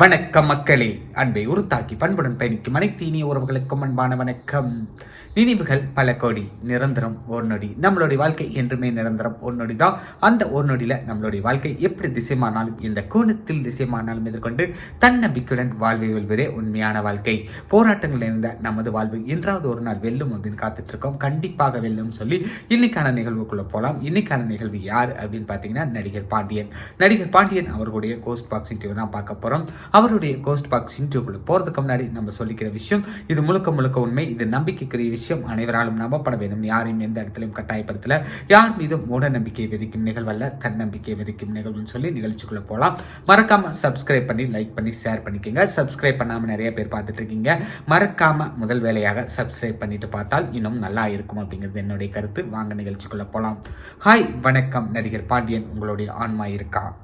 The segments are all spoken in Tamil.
வணக்கம் மக்களே. அன்பை உருத்தாக்கி பண்புடன் பயணிக்கும் அனைத்து இனிய உறவுகளுக்கும் அன்பான வணக்கம். நினைவுகள் பல கோடி நிரந்தரம் ஒரு நொடி. நம்மளுடைய வாழ்க்கை என்றுமே நிரந்தரம் ஒரு நொடி தான். அந்த ஒரு நொடியில் நம்மளுடைய வாழ்க்கை எப்படி திசைமானாலும் இந்த கோணத்தில் திசைமானாலும் எதிர்கொண்டு தன்னம்பிக்கையுடன் வாழ்வை வெல்வதே உண்மையான வாழ்க்கை. போராட்டங்கள் இருந்த நமது வாழ்வு என்றாவது ஒரு நாள் வெல்லும் அப்படின்னு காத்துட்டு இருக்கோம் கண்டிப்பாக வெல்லும் சொல்லி இன்னைக்கான நிகழ்வுக்குள்ளே போகலாம் இன்னைக்கான நிகழ்வு யார் அப்படின்னு பார்த்தீங்கன்னா நடிகர் பாண்டியன். நடிகர் பாண்டியன் அவர்களுடைய கோஸ்ட் பாக்ஸிங் இன்டர்வியூ தான் பார்க்க போகிறோம் அவருடைய கோஸ்ட் பாக்ஸ் இன்டர்வியூவில் போகிறதுக்கு முன்னாடி நம்ம சொல்லிக்கிற விஷயம் இது முழுக்க முழுக்க உண்மை இது நம்பிக்கைக்குரிய விஷயம். அனைவராலும் நம்பப்பட வேண்டும். யாரையும் எந்த இடத்துலையும் கட்டாயப்படுத்தல. யார் மீதும் மூட நம்பிக்கை விதிக்கும் நிகழ்வல்ல. தன்னம்பிக்கை விதிக்கும் நிகழ்வுன்னு சொல்லி நிகழ்ச்சிக்குள்ளே போகலாம் மறக்காம சப்ஸ்கிரைப் பண்ணி லைக் பண்ணி ஷேர் பண்ணிக்கோங்க. சப்ஸ்கிரைப் பண்ணாமல் நிறைய பேர் பார்த்துட்டு இருக்கீங்க மறக்காமல் முதல் வேலையாக சப்ஸ்கிரைப் பண்ணிட்டு பார்த்தால் இன்னும் நல்லா இருக்கும் அப்படிங்கிறது என்னுடைய கருத்து. வாங்க நிகழ்ச்சிக்குள்ளே போகலாம் ஹாய் வணக்கம். நடிகர் பாண்டியன் உங்களுடைய ஆன்மா இருக்கா?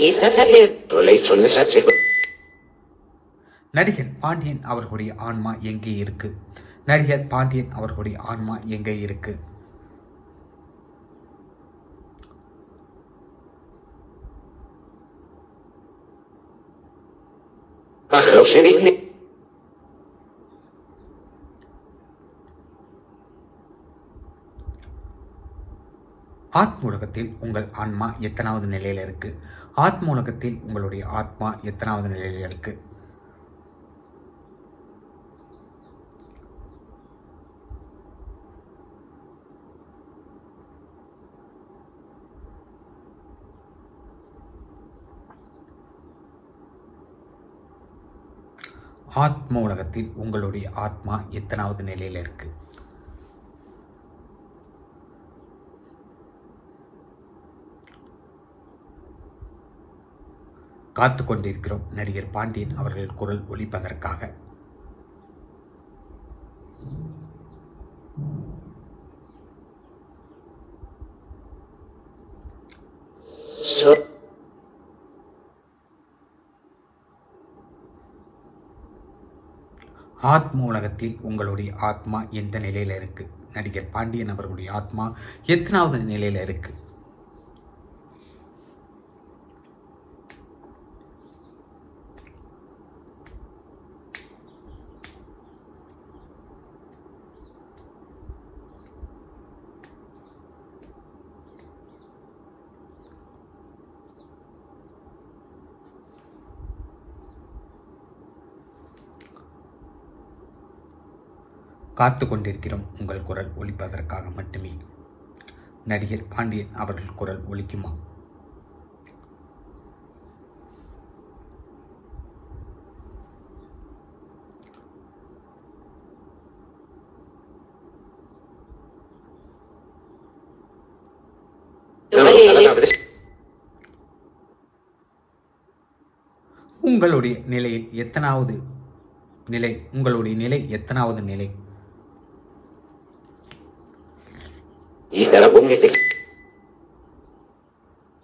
Isa sa nib. Solei chole sa tsego. நடிகர் பாண்டியன் அவர்களுடைய ஆன்மா எங்கே இருக்கு நடிகர் பாண்டியன் அவர்களுடைய ஆன்மா எங்கே இருக்கு Bajo ஆத்ம உலகத்தில் உங்கள் ஆன்மா எத்தனாவது நிலையில இருக்கு? ஆத்ம உலகத்தில் உங்களுடைய ஆத்மா எத்தனாவது நிலையில இருக்கு? ஆத்ம உலகத்தில் உங்களுடைய ஆத்மா எத்தனாவது நிலையில இருக்கு? காத்து கொண்டிருக்கிறோம் நடிகர் பாண்டியன் அவர்கள் குரல் ஒலிப்பதற்காக. ஆத்ம உலகத்தில் உங்களுடைய ஆத்மா எந்த நிலையில இருக்கு? நடிகர் பாண்டியன் அவர்களுடைய ஆத்மா எத்தனாவது நிலையில இருக்கு? காத்து கொண்டிருக்கிறோம் உங்கள் குரல் ஒலிப்பதற்காக மட்டுமே. நடிகர் பாண்டியன் அவர்கள் குரல் ஒலிக்குமா? உங்களுடைய நிலையில் எத்தனாவது நிலை? உங்களுடைய நிலை எத்தனாவது நிலை?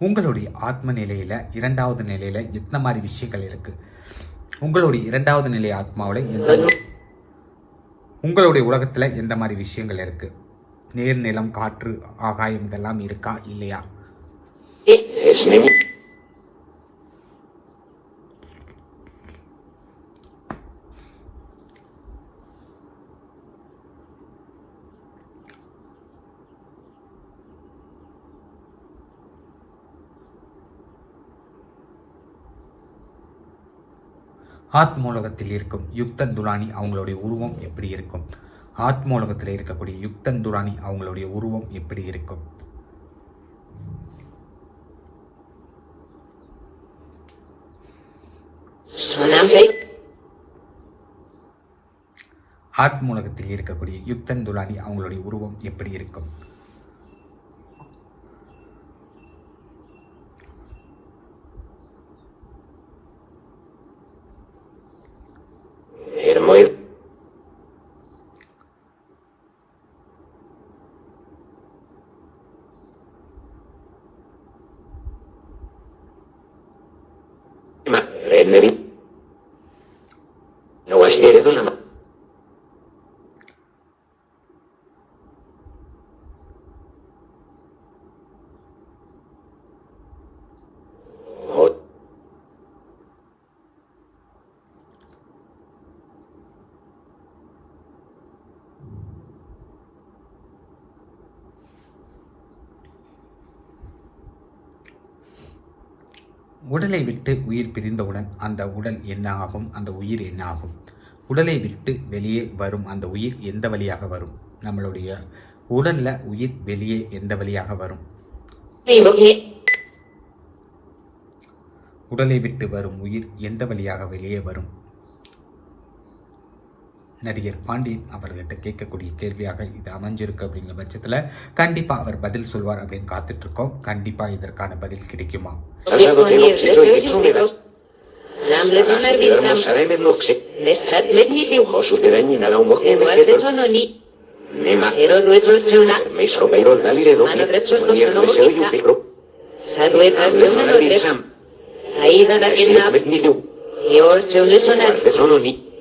உங்களுடைய ஆத்ம நிலையில இரண்டாவது நிலையில எத்தனை மாதிரி விஷயங்கள் இருக்கு? உங்களுடைய இரண்டாவது நிலை ஆத்மாவில் எந்த உங்களுடைய உலகத்துல எந்த மாதிரி விஷயங்கள் இருக்கு? நேர் நிலம் காற்று ஆகாயம் இதெல்லாம் இருக்கா இல்லையா? Es nib. ஆத்மோலகத்தில் இருக்கும் யுக்தன் துரானி அவங்களுடைய உருவம் எப்படி இருக்கும் ஆத்மோலகத்தில் இருக்கக்கூடிய யுக்தன் துரானி அவங்களுடைய உருவம் எப்படி இருக்கும். ஆத்மூலகத்தில் இருக்கக்கூடிய யுக்தன் துலானி அவங்களுடைய உருவம் எப்படி இருக்கும் morir. Imagínate. உடலை விட்டு உயிர் பிரிந்தவுடன் அந்த உடல் என்ன ஆகும் அந்த உயிர் என்ன ஆகும் உடலை விட்டு வெளியே வரும் அந்த உயிர் எந்த வழியாக வரும்? நம்மளுடைய உடல்ல உயிர் வெளியே எந்த வழியாக வரும். உடலை விட்டு வரும் உயிர் எந்த வழியாக வெளியே வரும்? நடிகர் பாண்டியன் அவர்கிட்ட கேட்கக்கூடிய கேள்வியாக இது அமைஞ்சிருக்கு அப்படிங்கிற பட்சத்தில் கண்டிப்பாக அவர் பதில் சொல்வார் அப்படின்னு காத்துட்டு இருக்கோம் கண்டிப்பாக இதற்கான பதில் கிடைக்குமா Ramle donar Vamos visam. a ver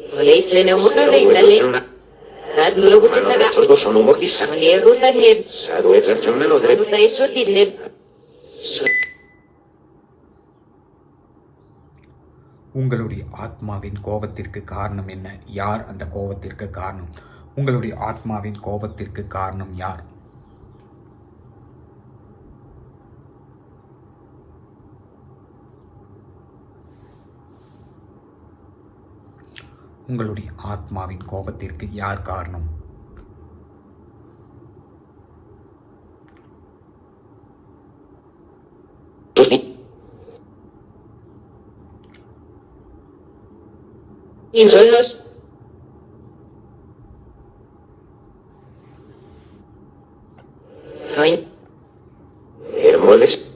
sono ruta Ruta உங்களுடைய ஆத்மாவின் கோபத்திற்கு காரணம் என்ன யார் அந்த கோபத்திற்கு காரணம் உங்களுடைய ஆத்மாவின் கோபத்திற்கு காரணம் யார் உங்களுடைய ஆத்மாவின் கோபத்திற்கு யார் காரணம் Hermoles.